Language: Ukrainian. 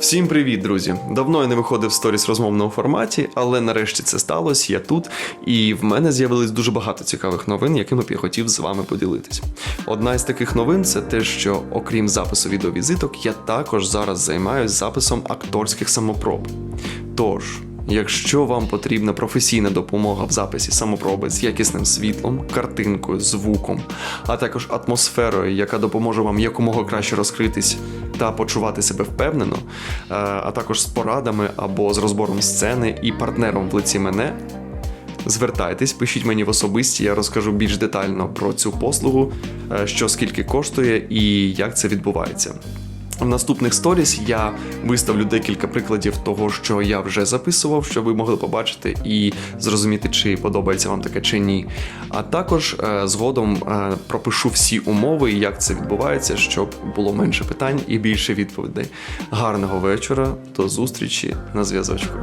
Всім привіт, друзі! Давно я не виходив в сторіс розмовному форматі, але нарешті це сталося. Я тут, і в мене з'явилось дуже багато цікавих новин, якими б я хотів з вами поділитись. Одна із таких новин це те, що окрім запису відеовізиток, я також зараз займаюся записом акторських самопроб. Тож. Якщо вам потрібна професійна допомога в записі самопроби з якісним світлом, картинкою, звуком, а також атмосферою, яка допоможе вам якомога краще розкритись та почувати себе впевнено, е, а також з порадами або з розбором сцени і партнером в лиці мене, звертайтесь, пишіть мені в особисті, я розкажу більш детально про цю послугу, е, що скільки коштує і як це відбувається. В наступних сторіс я виставлю декілька прикладів того, що я вже записував, щоб ви могли побачити і зрозуміти, чи подобається вам таке чи ні. А також е, згодом е, пропишу всі умови, як це відбувається, щоб було менше питань і більше відповідей. Гарного вечора, до зустрічі на зв'язочку.